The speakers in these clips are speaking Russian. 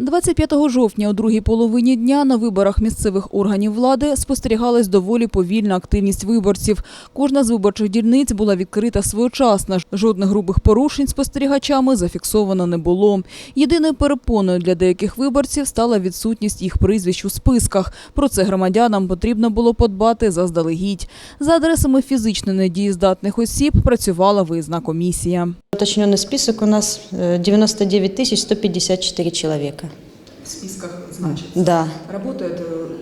25 жовтня у другій половині дня на виборах місцевих органів влади спостерігалась доволі повільна активність виборців. Кожна з виборчих дільниць була відкрита своєчасно. Жодних грубих порушень спостерігачами зафіксовано не було. Єдиною перепоною для деяких виборців стала відсутність їх прізвищ у списках. Про це громадянам потрібно було подбати заздалегідь. За адресами фізично недієздатних осіб працювала виїзна комісія. Уточненный список у нас э, 99 тысяч 154 человека. В списках значится. Да, Работают э,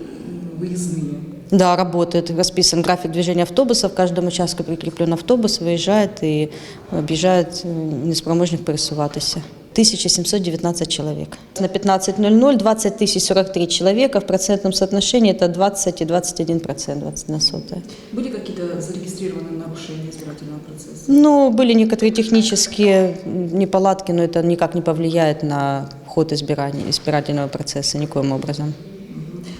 выездные. да, работает. Расписан график движения автобуса. В каждом участке прикреплен автобус, выезжает и объезжает э, неспроможных пересуватися. 1719 человек. На 15.00 20 тысяч 43 человека. В процентном соотношении это 20 и 21 процент, 20 на сотое. Были какие-то процесса? Ну, были некоторые технические неполадки, но это никак не повлияет на ход избирания, избирательного процесса никоим образом.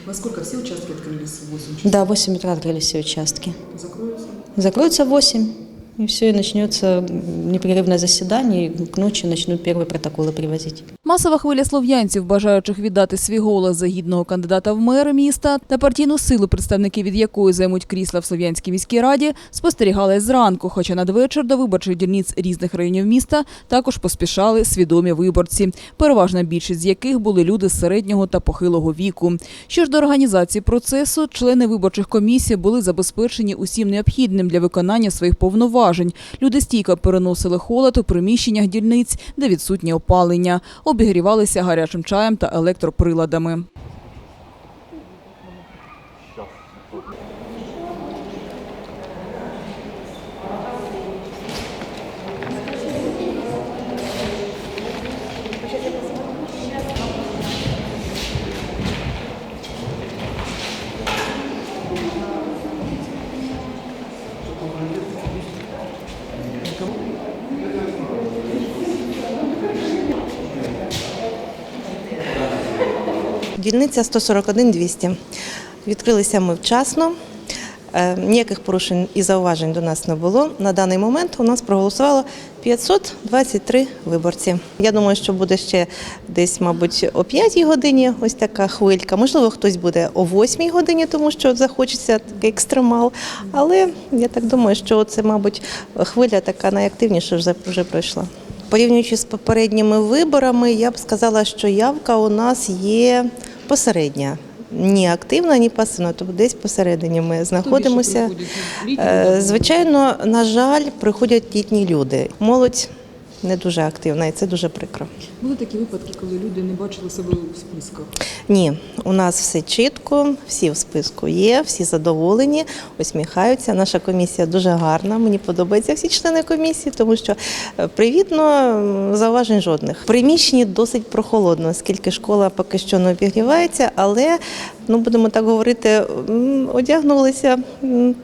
Во сколько все участки открылись? В 8 часов? Да, в 8 утра открылись все участки. Закроются? Закроются в 8, и все, и начнется непрерывное заседание, и к ночи начнут первые протоколы привозить. Масова хвиля слов'янців, бажаючих віддати свій голос за гідного кандидата в мери міста та партійну силу, представники від якої займуть крісла в Слов'янській міській раді, спостерігалась зранку. Хоча надвечір до виборчих дільниць різних районів міста також поспішали свідомі виборці, переважна більшість з яких були люди середнього та похилого віку. Що ж до організації процесу, члени виборчих комісій були забезпечені усім необхідним для виконання своїх повноважень. Люди стійко переносили холод у приміщеннях дільниць, де відсутнє опалення, обігрівалися гарячим чаєм та електроприладами. Дільниця 141-200. Відкрилися ми вчасно. Е, Ніяких порушень і зауважень до нас не було. На даний момент у нас проголосувало 523 виборці. Я думаю, що буде ще десь, мабуть, о 5 годині ось така хвилька. Можливо, хтось буде о 8 годині, тому що захочеться такий екстремал. Але я так думаю, що це, мабуть, хвиля така найактивніша вже, вже пройшла. Порівнюючи з попередніми виборами, я б сказала, що явка у нас є посередня. Ні активна, ні пасивна, тобто десь посередині ми знаходимося. Е, Звичайно, на жаль, приходять літні люди. Молодь не дуже активна, і це дуже прикро. Були такі випадки, коли люди не бачили себе у списках. Ні, у нас все чітко, всі в списку є, всі задоволені, усміхаються. Наша комісія дуже гарна. Мені подобаються всі члени комісії, тому що е, привітно зауважень жодних. Приміщенні досить прохолодно, оскільки школа поки що не обігрівається, але ну будемо так говорити, одягнулися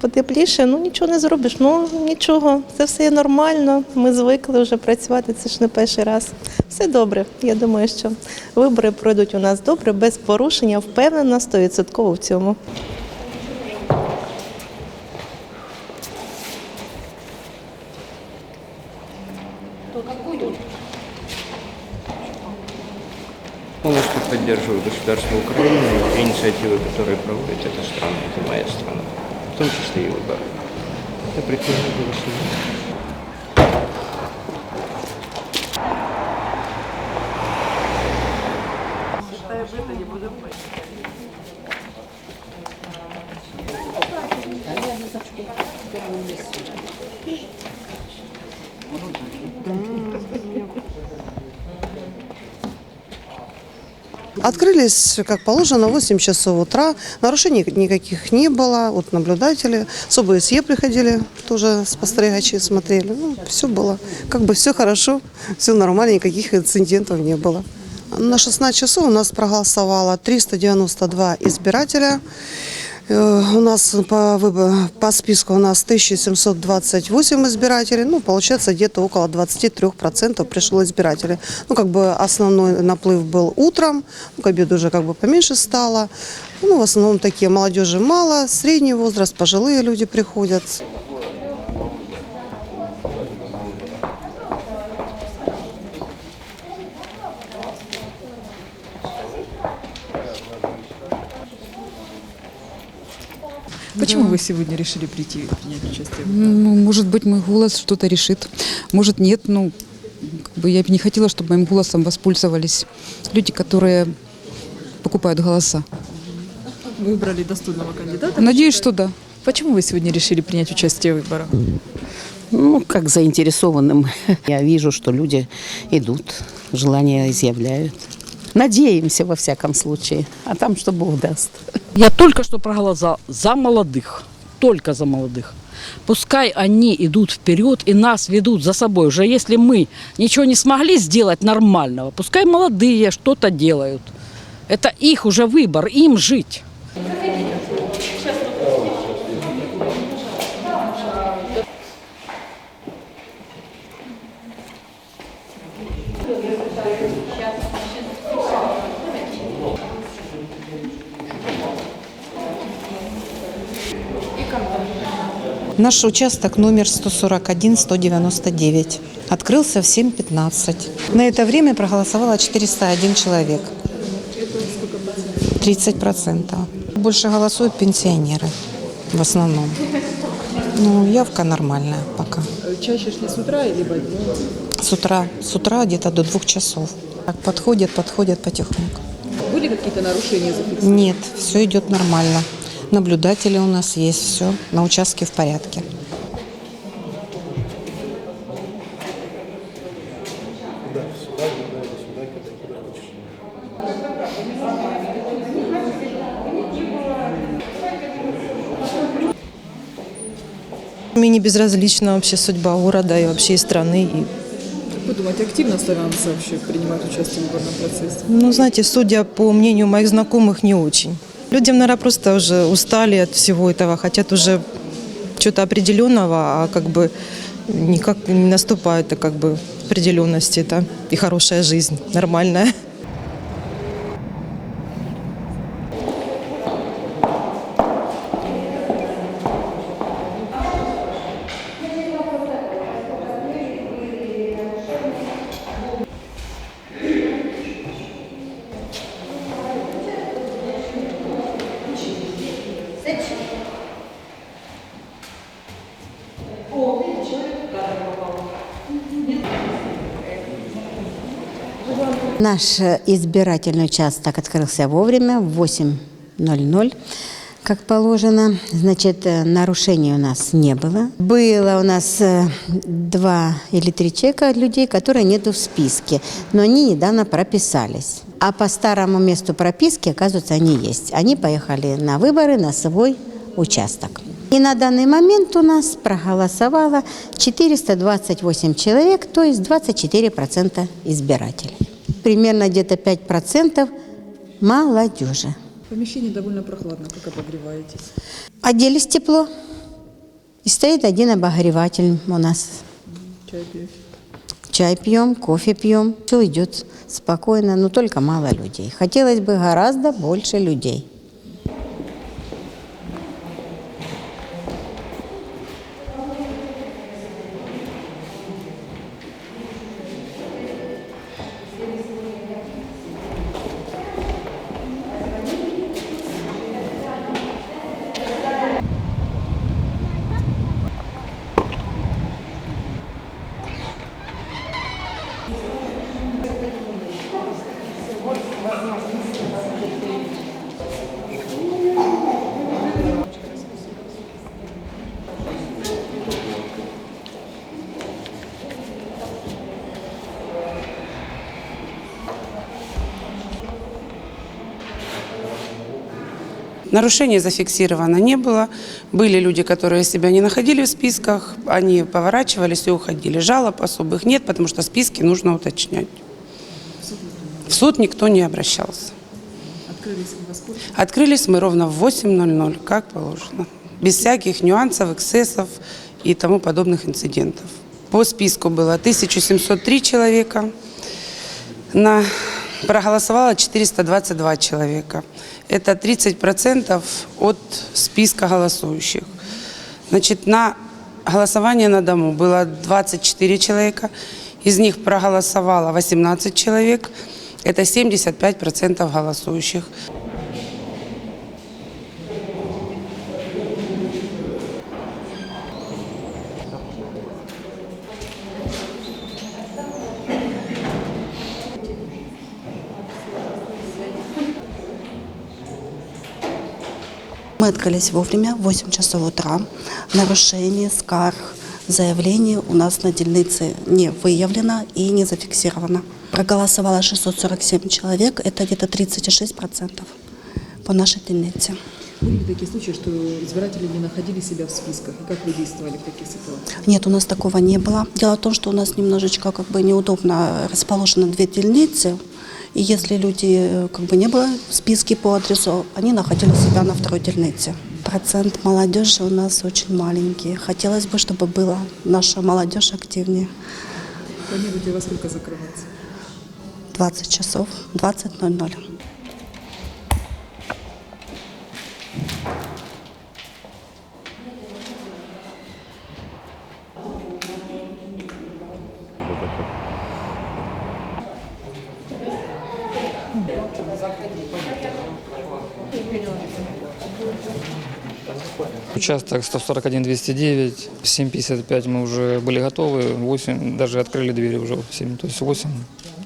потепліше. Ну нічого не зробиш. Ну нічого, це все є нормально. Ми звикли вже працювати. Це ж не перший раз. Все добре Я думаю, що вибори пройдуть у нас добре, без порушення, впевнена 100% в цьому. Полностью поддерживаю государство Украины и инициативы, которые проводит эта страна, это моя страна, в том числе и выборы. Я прихожу голосовать. Открылись, как положено, в 8 часов утра. Нарушений никаких не было. Вот наблюдатели с ОБСЕ приходили, тоже спостерегачи смотрели. Ну, все было, как бы все хорошо, все нормально, никаких инцидентов не было. На 16 часов у нас проголосовало 392 избирателя. Э, У нас по, по списку у нас 1728 избирателей, ну, получается, где-то около 23% пришло избирателей. Ну, как бы основной наплыв был утром, ну, к обеду уже как бы поменьше стало. Ну, в основном такие молодежи мало, средний возраст, пожилые люди приходят. Почему Да. вы сегодня решили прийти и принять участие? в выборах? Ну, может быть, мой голос что-то решит. Может, нет. Ну, как бы я бы не хотела, чтобы моим голосом воспользовались люди, которые покупают голоса. Выбрали достойного кандидата. Надеюсь, что да. Почему вы сегодня решили принять участие в выборах? Ну, как заинтересованным. Я вижу, что люди идут, желание изъявляют. Надеемся, во всяком случае. А там, что Бог даст. Я только что проголосовал за молодых, только за молодых. Пускай они идут вперед и нас ведут за собой. Уже если мы ничего не смогли сделать нормального, пускай молодые что-то делают. Это их уже выбор, им жить. Наш участок номер 141-199. Открылся в 7.15. На это время проголосовало 401 человек. 30 процентов. Больше голосуют пенсионеры в основном. Ну, явка нормальная пока. Чаще шли с утра или? С утра, с утра где-то до двух часов. Так подходят, подходят потихоньку. Были какие-то нарушения зафиксированы? Нет, все идет нормально. Наблюдатели у нас есть, все на участке в порядке. Мне не безразлична вообще судьба города и вообще и страны. И, Как вы думаете, активно славянцы вообще принимают участие в выборном процессе? ну, знаете, судя по мнению моих знакомых, не очень. Людям, наверное, просто уже устали от всего этого, хотят уже чего-то определенного, а как бы никак не наступает а как бы определенности, это и хорошая жизнь, нормальная. Наш э, избирательный участок открылся вовремя, в 8.00, как положено. Значит, э, нарушений у нас не было. Было у нас э, два или три человека людей, которые нету в списке, но они недавно прописались. А по старому месту прописки, оказывается, они есть. Они поехали на выборы на свой участок. И на данный момент у нас проголосовало 428 человек, то есть 24% избирателей. Примерно где-то 5% молодежи. В помещении довольно прохладно, как обогреваетесь? Оделись тепло. И стоит один обогреватель у нас. Чай пьете? Чай пьем, кофе пьем. Все идет спокойно, но только мало людей. Хотелось бы гораздо больше людей. Нарушений зафиксировано не было. Были люди, которые себя не находили в списках, они поворачивались и уходили. Жалоб особых нет, потому что списки нужно уточнять. В суд никто не обращался. Открылись мы ровно в 8.00, как положено. Без всяких нюансов, эксцессов и тому подобных инцидентов. По списку было 1703 человека, на, проголосовало 422 человека. Это 30% от списка голосующих. Значит, на голосование на дому было 24 человека, из них проголосовало 18 человек, это 75% голосующих. Мы открылись вовремя, в 8 часов утра. Нарушений, скарг, заявлений у нас на дельнице не выявлено и не зафиксировано. Проголосовало 647 человек, это где-то 36% по нашей дельнице. Были ли такие случаи, что избиратели не находили себя в списках? И как вы действовали в таких ситуациях? Нет, у нас такого не было. Дело в том, что у нас немножечко как бы неудобно расположены две дельницы. И если люди э, как бы не было в списке по адресу, они находили себя на второй дельнице. Процент молодежи у нас очень маленький. Хотелось бы, чтобы была наша молодежь активнее. Планируете во сколько закрываться? 20 часов, 20.00. Участок 141 209, 7.55 мы уже были готовы, 8 даже открыли двери уже в 7, то есть 8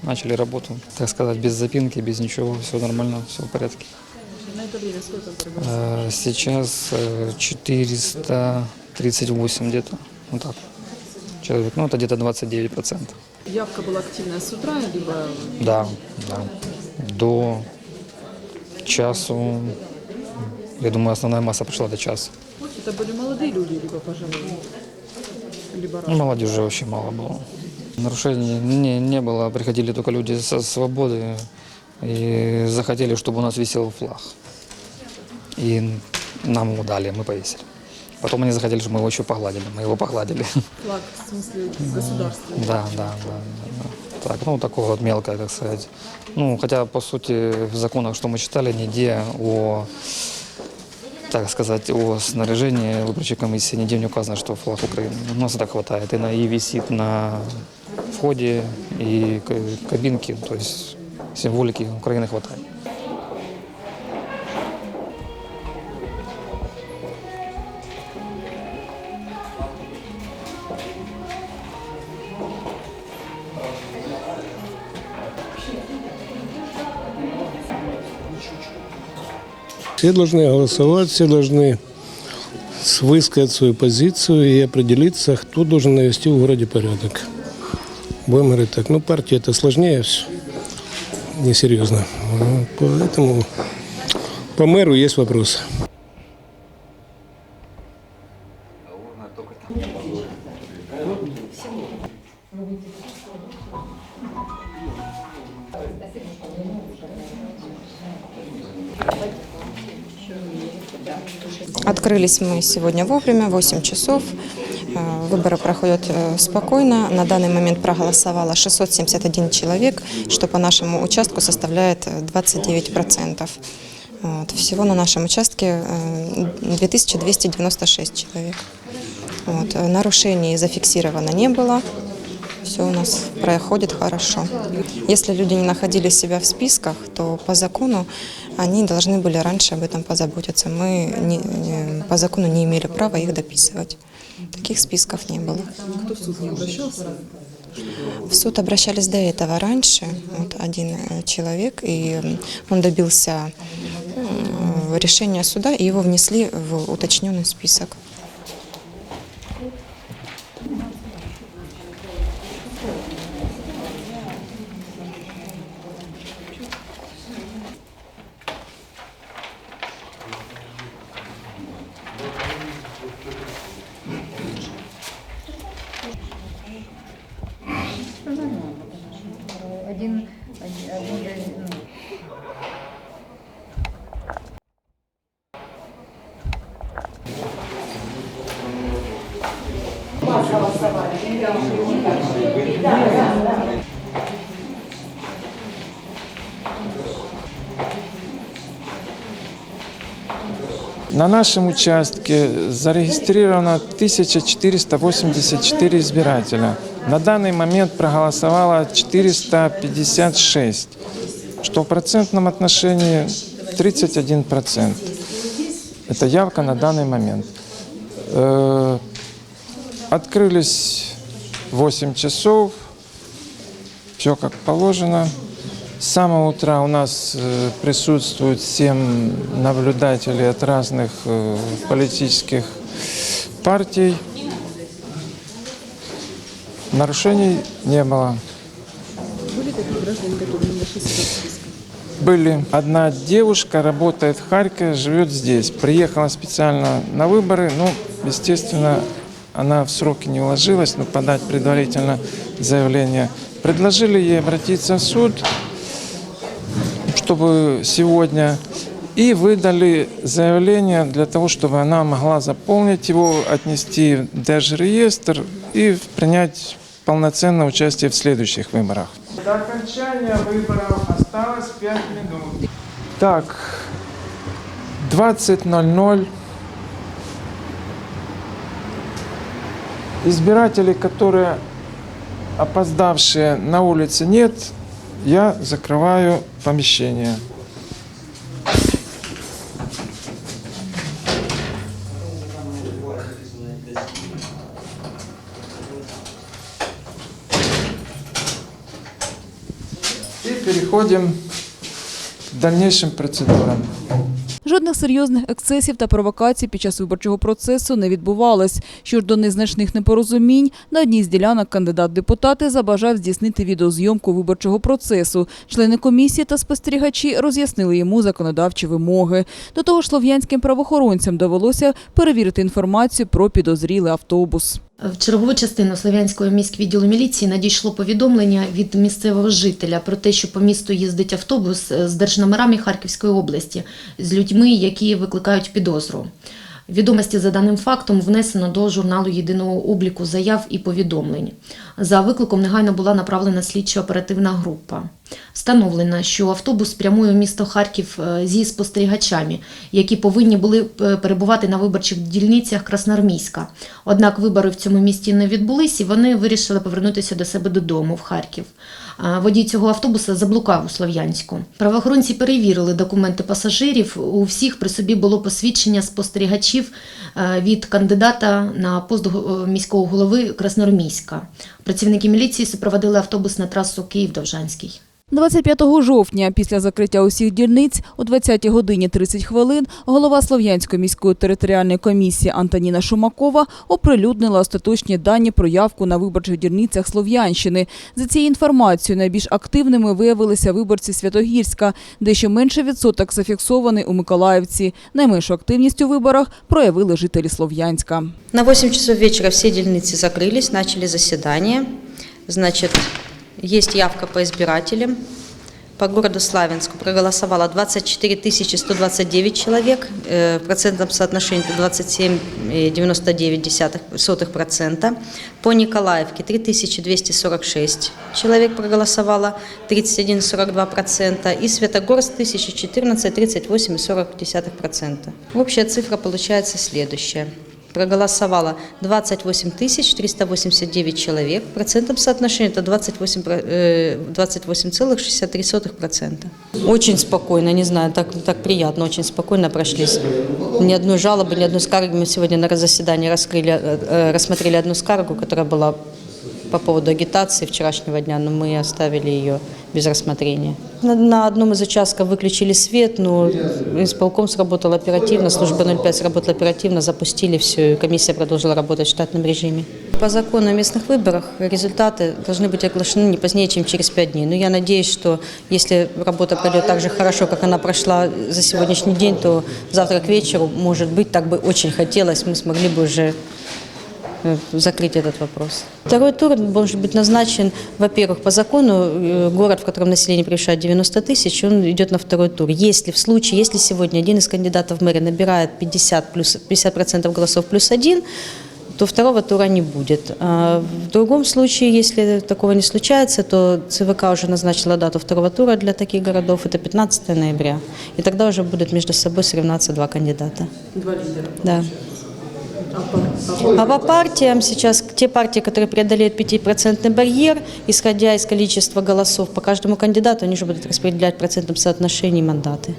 начали работу, так сказать, без запинки, без ничего, все нормально, все в порядке. Э, Сейчас э, 438 где-то, вот так, человек, ну это где-то 29 процентов. Явка была активная с утра, либо Да, да. До часу, я думаю, основная масса пришла до часа. это были молодые люди, либо пожилые? Либо Ну, молодежи вообще мало было. Нарушений не, не было, приходили только люди со свободы и захотели, чтобы у нас висел флаг. И нам его дали, мы повесили. Потом они захотели, чтобы мы его еще погладили. Мы его погладили. флаг, в смысле, государства. Да, да, да. да, да. Так, ну, такого вот мелкое, так сказать. Ну, хотя, по сути, в законах, что мы читали, нигде о, так сказать, о снаряжении выборчей комиссии, нигде не указано, что флаг Украины. У нас и хватает. И, на, и висит на входе, и к- кабинки, то есть символики Украины хватает. Все должны голосовать, все должны высказать свою позицию и определиться, кто должен навести в городе порядок. Будем говорить так. Ну, партия это сложнее все. Несерьезно. Ну, Поэтому по мэру есть вопросы. Открылись мы сегодня вовремя, 8 часов. Э, Выборы проходят э, спокойно. На данный момент проголосовало 671 человек, что по нашему участку составляет э, 29%. Вот. Всего на нашем участке э, 2296 человек. Э, Нарушений зафиксировано не было. Все у нас проходит хорошо. Если люди не находили себя в списках, то по закону они должны были раньше об этом позаботиться. Мы не- не- по закону не имели права их дописывать. Таких списков не было. Кто в суд не обращался? В суд обращались до этого раньше, вот один э, человек, и он добился решения суда, и его внесли в уточненный список. Один, один, один На нашем участке зарегистрировано 1484 избирателя. На данный момент проголосовало 456, что в процентном отношении 31%. Это явка на данный момент. Э, Открылись 8 часов, все как положено. С самого утра у нас э, присутствует семь наблюдателей от разных э, политических партий. Нарушений не было. Были такие граждане, которые не нашли? Были. Одна девушка работает в Харькове, живет здесь. Приехала специально на выборы. Ну, естественно, она в сроки не уложилась, но подать предварительно заявление. Предложили ей обратиться в суд, чтобы сегодня и выдали заявление для того, чтобы она могла заполнить его, отнести в Держреестр и принять полноценное участие в следующих выборах. До окончания выборов осталось 5 минут. Так, 20.00. Избирателей, которые опоздавшие на улице нет, я закрываю помещение. И переходим к дальнейшим процедурам. Жодних серйозних ексцесів та провокацій під час виборчого процесу не відбувалось. Що ж до незначних непорозумінь, на одній з ділянок кандидат депутати забажав здійснити відеозйомку виборчого процесу. Члени комісії та спостерігачі роз'яснили йому законодавчі вимоги. До того ж, слов'янським правоохоронцям довелося перевірити інформацію про підозрілий автобус. В чергову частину Слов'янського міськвідділу міліції надійшло повідомлення від місцевого жителя про те, що по місту їздить автобус з держномерами Харківської області з людьми, які викликають підозру. Відомості за даним фактом внесено до журналу єдиного обліку заяв і повідомлень. За викликом негайно була направлена слідчо-оперативна група. Встановлено, що автобус прямує у місто Харків е, зі спостерігачами, які повинні були е, перебувати на виборчих дільницях Красноармійська. Однак вибори в цьому місті не відбулись, і вони вирішили повернутися до себе додому в Харків. Водій цього автобуса заблукав у Слов'янську. Правоохоронці перевірили документи пасажирів. У всіх при собі було посвідчення спостерігачів від кандидата на пост міського голови Красноармійська. Працівники міліції супроводили автобус на трасу Київ-Довжанський. 25 жовтня, після закриття усіх дільниць, о 20 годині 30 хвилин, голова Слов'янської міської територіальної комісії Антоніна Шумакова оприлюднила остаточні дані про явку на виборчих дільницях Слов'янщини. За цією інформацією, найбільш активними виявилися виборці Святогірська, де ще менше відсоток зафіксований у Миколаївці. Найменшу активність у виборах проявили жителі Слов'янська. На 8 часов вечера все дельницы закрылись, начали заседание. Значит, есть явка по избирателям. По городу Славянску проголосовало 24 129 человек, э, в процентном соотношении это 27,99%. По Николаевке 3246 человек проголосовало, 31,42%. И Светогорск 1014, 38,40%. Общая цифра получается следующая проголосовало 28 389 человек. В процентном соотношении это 28, про- э, 28,63%. Очень спокойно, не знаю, так, так приятно, очень спокойно прошлись. Ни одной жалобы, ни одной скарги. Мы сегодня на заседании раскрыли, э, э, рассмотрели одну скаргу, которая была по поводу агитации вчерашнего дня, но мы оставили ее без рассмотрения. На, на одном из участков выключили свет, но исполком сработал оперативно, служба 05 сработала оперативно, запустили все, и комиссия продолжила работать в штатном режиме. По закону о местных выборах результаты должны быть оглашены не позднее, чем через пять дней. Но я надеюсь, что если работа пройдет так же хорошо, как она прошла за сегодняшний день, то завтра к вечеру, может быть, так бы очень хотелось, мы смогли бы уже закрыть этот вопрос. Второй тур может быть назначен, во-первых, по закону, э, город, в котором население превышает 90 тысяч, он идет на второй тур. Если в случае, если сегодня один из кандидатов в мэры набирает 50, плюс, 50% голосов плюс один, то второго тура не будет. А в другом случае, если такого не случается, то ЦВК уже назначила дату второго тура для таких городов, это 15 ноября. И тогда уже будут между собой соревноваться два кандидата. Два лидера. Да. А по партиям сейчас те партии, которые преодолеют 5% барьер, исходя из количества голосов по каждому кандидату, они же будут распределять в процентном соотношении мандаты.